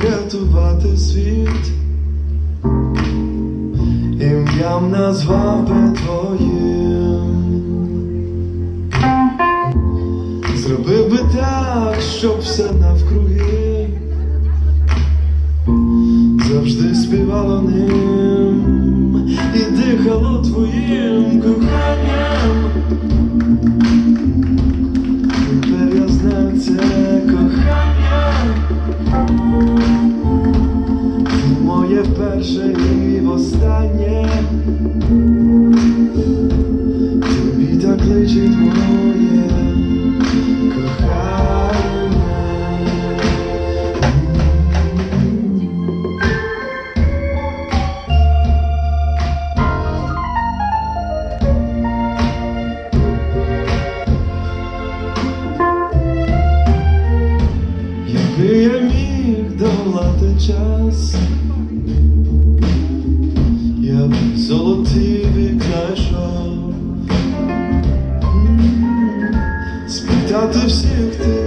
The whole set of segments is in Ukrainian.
Врятувати світ, ім'ям назвав би твоє. щоб все навкруги завжди співало ним і дихало твоїм коханням. втрати час, я б золотий вік знайшов, спитати всіх ти.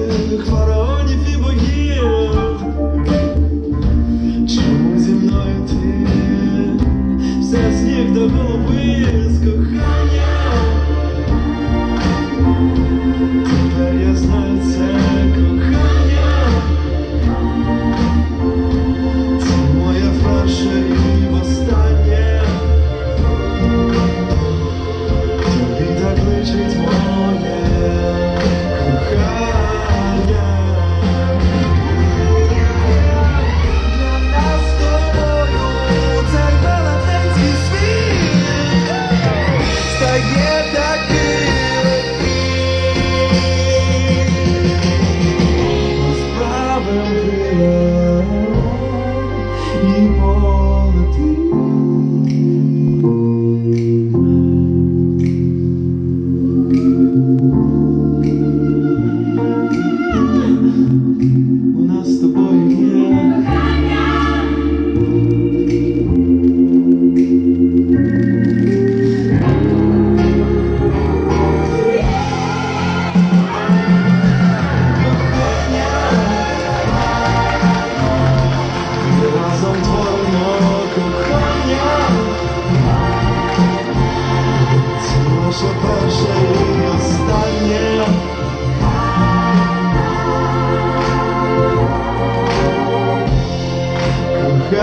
Друзі,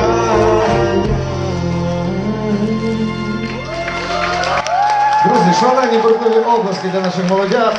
шалені бурхливі обласки для наших молодят.